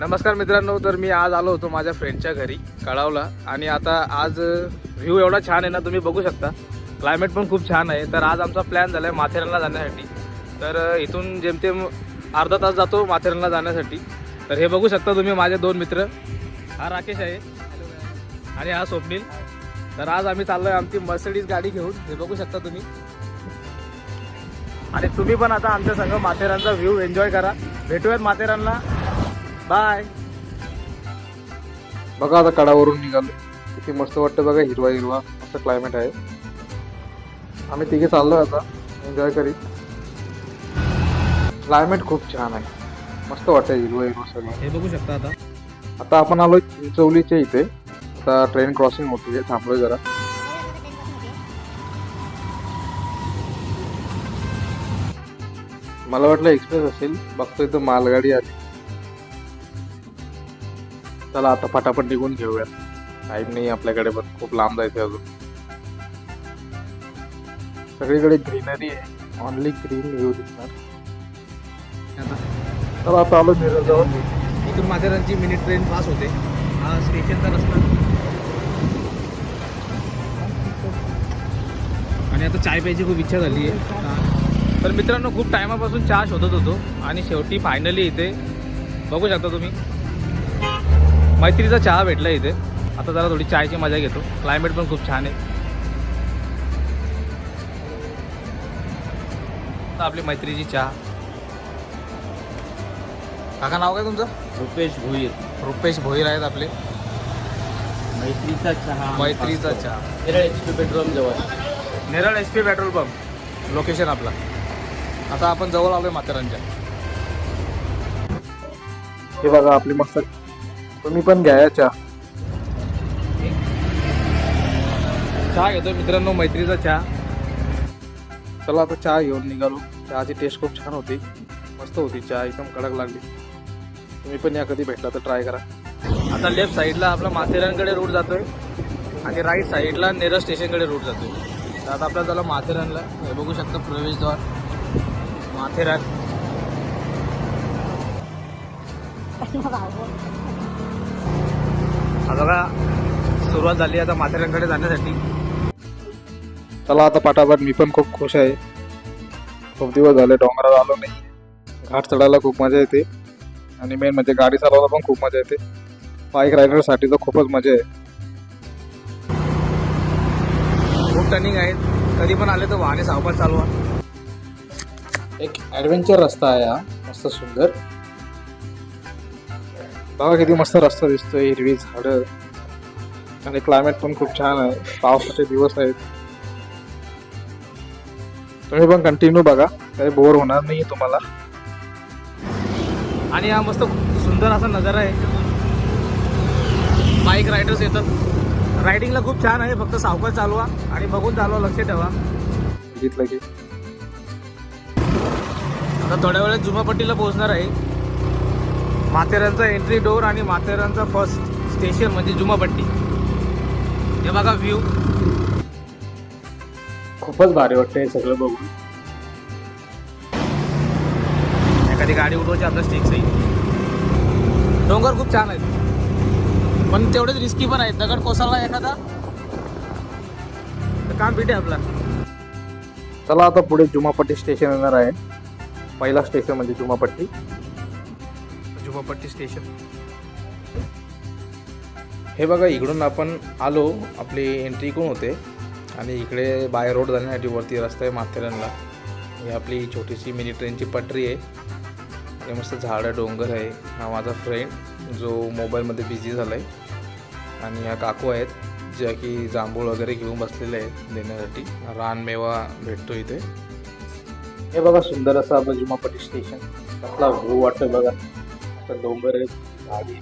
नमस्कार मित्रांनो तर मी आज आलो होतो माझ्या फ्रेंडच्या घरी कळावला. आणि आता आज व्ह्यू एवढा छान आहे ना तुम्ही बघू शकता. क्लायमेट पण खूप छान आहे. तर आज आमचा प्लॅन झाला आहे माथेरानला जाण्यासाठी. तर इथून जेमतेम अर्धा तास जातो माथेरानला जाण्यासाठी. तर हे बघू शकता तुम्ही माझे दोन मित्र. हा राकेश आहे. आणि हा स्वप्नील. तर आज आम्ही चाललो आहे आमची मर्सिडीज गाडी घेऊन. हे बघू शकता तुम्ही. आणि तुम्ही पण आता आमच्या संग माथेरानचा व्ह्यू एन्जॉय करा. भेटूयात माथेरानला. बाय बघा आता कडावरून निघालो. किती मस्त वाटतं बघा हिरवा हिरवा मस्त क्लायमेट आहे. आम्ही तिघे चाललो आता. एन्जॉय करीत क्लायमेट खूप छान आहे. मस्त वाटतं हिरवा हिरवा सगळं. हे बघू शकता आता. आता आपण आलो चिंचवलीच्या इथे. आता ट्रेन क्रॉसिंग होती थांबलोय जरा. मला वाटलं एक्सप्रेस असेल. बघतोय तर मालगाडी आली. चला आता फटाफट निघून घेऊयात. टाईम नाही आपल्याकडे पण खूप लांब जायचं अजून. सगळीकडे ग्रीनरी आहे. ऑनली ग्रीन व्ह्यू दिसणार. चला आता आलो मिरजवळ इथून माथेरानची मिनी ट्रेन पास होते. हा स्टेशनचा रस्ता आणि आता चाय प्यायची खूप इच्छा झाली आहे. तर मित्रांनो खूप टायमापासून चहा शोधत होतो. आणि शेवटी फायनली इथे बघू शकता तुम्ही. मैत्रीचा चहा भेटला इथे. आता जरा थोडी चायची मजा घेतो. क्लायमेट पण खूप छान आहे. आता आपली मैत्रीची चहा. काका नाव काय तुमचं? रुपेश भोईर. रुपेश भोईर आहेत आपले. मैत्रीचा चहा. मैत्रीचा चहा. केरळ एच पी पेट्रोल जवळ. Neral H P petrol pump. Location आपला. आता आपण जवळ आलोय माथेरानच्या हे बघा आपली मस्त तुम्ही पण घ्या या चहा. चहा घेतोय मित्रांनो मैत्रीचा चहा. चला आता चहा घेऊन निघालो. चहाची टेस्ट खूप छान होती. मस्त होती चहा एकदम कडक लागली. तुम्ही पण या कधी भेटला तर ट्राय करा. आता लेफ्ट साईडला आपला माथेरानकडे रूट जातोय आणि राईट साईडला नेरळ स्टेशनकडे रूट जातोय. तर आता आपल्याला त्याला माथेरानला. हे बघू शकता प्रवेशद्वार. माथेरान. आता बघा सुरुवात झाली आता माथेरानकडे जाण्यासाठी. चला आता पाठापाठ मी पण खूप खुश आहे. खूप दिवस झाले डोंगरात आलो नाही. घाट चढायला खूप मजा येते. आणि मेन म्हणजे गाडी चालवायला पण खूप मजा येते. बाईक रायडरसाठी तर खूपच मजा आहे. खूप टर्निंग आहेत. कधी पण आले तर वाहने सावकाश चालवा. एक ॲडव्हेंचर रस्ता आहे हा. मस्त सुंदर. बघा किती मस्त रस्ता दिसतोय हिरवी झाडं. आणि क्लायमेट पण खूप छान आहे. पावसाचे दिवस आहेत. तुम्ही पण कंटिन्यू बघा. काही बोर होणार नाही तुम्हाला. आणि हा मस्त सुंदर असा नजारा आहे. बाईक रायडर्स येतात. रायडिंगला खूप छान आहे. फक्त सावकाश चालवा आणि बघून चालवा लक्ष ठेवा. बघितलं की आता थोड्या वेळात जुमापट्टीला पोहोचणार आहे. माथेरानचा एंट्री डोर आणि माथेरानचा फर्स्ट स्टेशन म्हणजे जुमापट्टी. हे बघा व्ह्यू खूपच भारी वाटतं हे सगळं बघून. एखादी गाडी उडवायची आपला स्टिक्स डोंगर खूप छान आहेत. पण तेवढेच रिस्की पण आहेत. दगड कोसळला एखादा काम पिटे आपला चला आता पुढे जुमापट्टी स्टेशन येणार आहे. पहिला स्टेशन म्हणजे जुमापट्टी. जुमापट्टी स्टेशन. हे बघा इकडून आपण आलो आपली एंट्री इकडून होते. आणि इकडे बाय रोड जाण्यासाठी वरती रस्ता आहे माथेरानला. ही आपली छोटीशी मिनी ट्रेनची पटरी आहे. हे मस्त झाडं डोंगर आहे. हा माझा फ्रेंड जो मोबाईलमध्ये बिझी झाला आहे आणि ह्या काकू आहेत ज्या की जांभूळ वगैरे घेऊन बसलेले आहेत देण्यासाठी. रानमेवा भेटतो इथे. हे बघा सुंदर असं आपलं जुमापट्टी स्टेशन कसला व्ह्यू वाटतोय बघा. मस्त डोंगर आहेत झाडी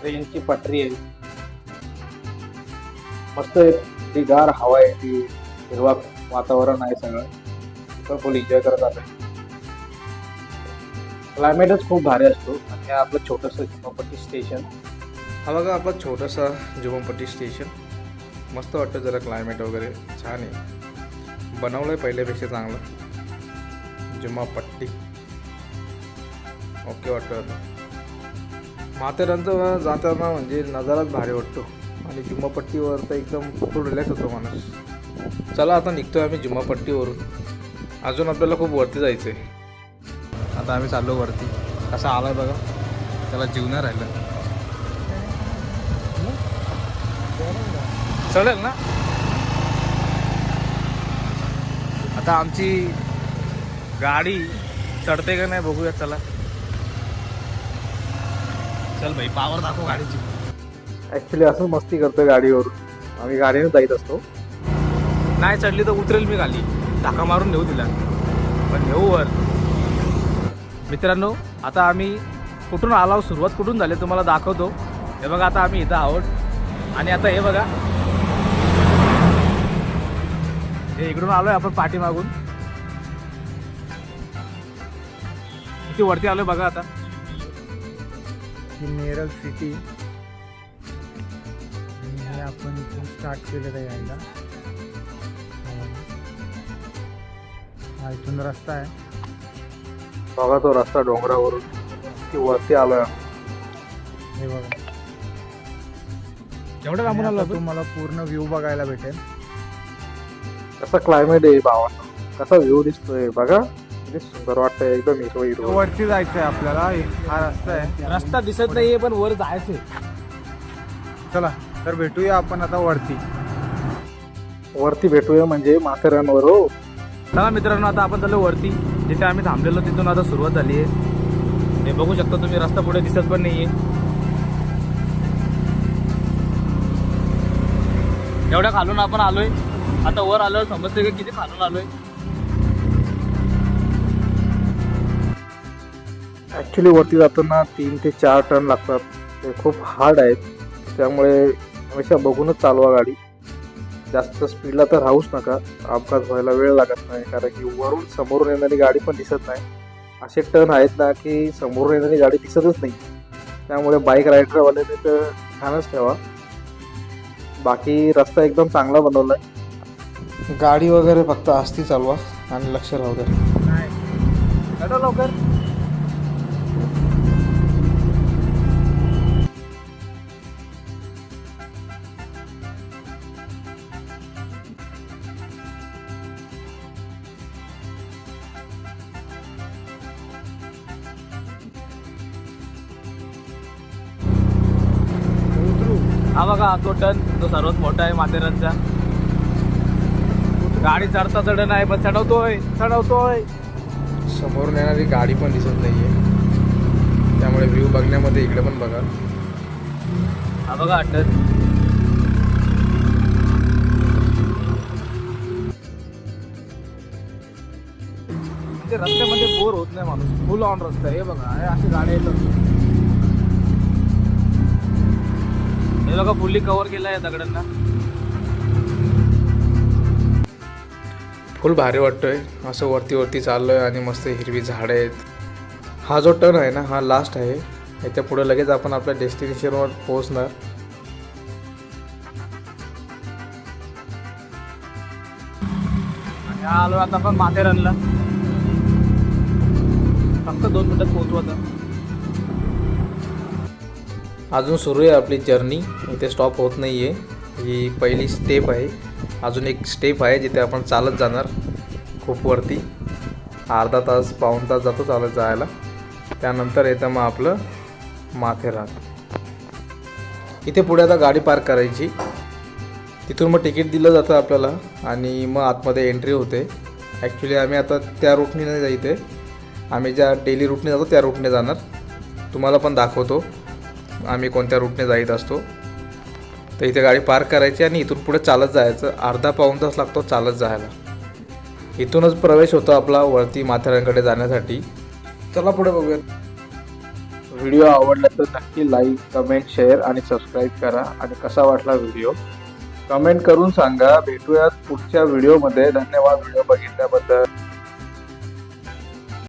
ट्रेनची पटरी आहे. मस्त आहे. ती गार हवा आहे ती हिरवा वातावरण आहे सगळं. पण फुल एन्जॉय करत आलोय क्लायमेटच खूप भारी असतो. आणि आपलं छोटंसं झुमपट्टी स्टेशन हा बघा आपलं छोटंसं झुमपट्टी स्टेशन मस्त वाटतं जरा क्लायमेट वगैरे. छान आहे. बनवलं आहे पहिल्यापेक्षा चांगलं. जुमापट्टी ओके वाटतं. आता माथेरानचं जाताना म्हणजे नजाराच भारी वाटतो. आणि जुम्मापट्टीवर तर एकदम फुल रिलॅक्स होतो माणूस. चला आता निघतो आहे आम्ही जुम्मापट्टीवरून. अजून आपल्याला खूप वरती जायचं आहे आता आम्ही चाललो वरती. कसा आहे बघा. त्याला जीव नाही राहिलं. चढेल ना? आता आमची गाडी चढते का नाही बघूया चला. चल भाई पावर दाखव गाडीची. ॲक्च्युली असं मस्ती करतो गाडीवरून. आम्ही गाडीने जाईत असतो. नाही चढली तर उतरेल मी खाली. टाका मारून नेऊ दिला पण नेऊ वर. मित्रांनो आता आम्ही कुठून आलो सुरुवात कुठून झाली तुम्हाला दाखवतो. हे बघा आता आम्ही इथं आहोत. आणि आता हे बघा. हे इकडून आलोय आपण पाठीमागून. किती वरती आलोय बघा आता. ही नेरळ सिटी. आणि हे आपण इथून स्टार्ट केलेलं आहे यायला. हा इथून रस्ता आहे. बघा तो रस्ता डोंगरावरून की वरती आलोय हे बघा. एवढं लांबून आणि आलो आता आपण? तुम्हाला पूर्ण व्ह्यू बघायला भेटेल. कसा क्लायमेट आहे भावांनो कसा व्ह्यू दिसतोय? बघा. किती सुंदर वाटतंय एकदम हिरवं हिरवं वरती जायचं आहे आपल्याला हा रस्ता आहे. रस्ता दिसत नाहीये पण वर जायचंय. चला तर भेटूया आपण आता वरती. वरती भेटूया म्हणजे माथेरानवर हो. चला मित्रांनो आता आपण चाललो वरती. जिथे आम्ही थांबलेलो तिथून आता सुरुवात झाली आहे. हे बघू शकता तुम्ही रस्ता पुढे दिसत पण नाहीये. एवढ्या खालून आपण आलोय. आता वर आल्यावर समजते की किती खालून आलोय. ॲक्च्युली वरती जाताना तीन ते चार टन लागतात. ते खूप हार्ड आहेत. त्यामुळे हमेशा बघूनच चालवा गाडी. जास्त स्पीडला तर राहूच नका. अपघात व्हायला वेळ लागत नाही. कारण की वरून समोरून येणारी गाडी पण दिसत नाही. असे टर्न आहेत ना की समोरून येणारी गाडी दिसतच नाही. त्यामुळे बाईक रायडरवाल्याने तर ध्यानच ठेवा. बाकी रस्ता एकदम चांगला बनवला आहे गाडी वगैरे फक्त आस्ती चालवा आणि लक्ष राहू द्या. लवकर. हा बघा तो टन तो सर्वात मोठा आहे माथेरानचा. गाडी चढता चढ नाही पण चढवतोय चढवतोय. समोरून येणारी गाडी पण दिसत नाहीये. त्यामुळे व्ह्यू बघण्यामध्ये इकडे पण बघा. हा बघा अट्टर म्हणजे रस्त्यामध्ये बोर होत नाही माणूस. फुल ऑन रस्ता आहे हे बघा. अशी गाड्या येतात हे बघा फुल्ली कव्हर केलं आहे दगडांना. फुल भारी वाटतोय. असं वरती वरती चाललोय आणि मस्त हिरवी झाडं आहेत. हा जो टर्न आहे ना हा लास्ट आहे. याच्यापुढे लगेच आपण आपल्या डेस्टिनेशनवर पोहोचणार. आणि आलो आता आपण माथेरानला. फक्त दोन मिनिटात आता. अजून सुरू आहे आपली जर्नी. इथे स्टॉप होत नाही आहे ही पहिली स्टेप आहे. अजून एक स्टेप आहे जिथे आपण चालत जाणार. खूप वरती. अर्धा तास पाऊण तास जातो चालत जायला. त्यानंतर येतं मग आपलं माथेरान. इथे पुढे आता गाडी पार्क करायची. तिथून मग तिकीट दिलं जातं आपल्याला आणि मग आतमध्ये एंट्री होते. ॲक्च्युली आम्ही आता त्या रूटने नाही जायते आम्ही ज्या डेली रूटने जातो त्या रूटने जाणार. तुम्हाला पण दाखवतो. आम्ही कोणत्या रूटने जाईत असतो. तर इथे गाडी पार्क करायची आणि इथून पुढे चालत जायचं. अर्धा पाऊण तास लागतो चालत जायला. इथूनच प्रवेश होतो आपला वरती माथेरानकडे जाण्यासाठी. चला पुढे बघूयात. व्हिडिओ आवडला तर नक्की लाईक कमेंट शेअर आणि सबस्क्राईब करा. आणि कसा वाटला व्हिडिओ कमेंट करून सांगा. भेटूयात पुढच्या व्हिडिओमध्ये धन्यवाद व्हिडिओ बघितल्याबद्दल.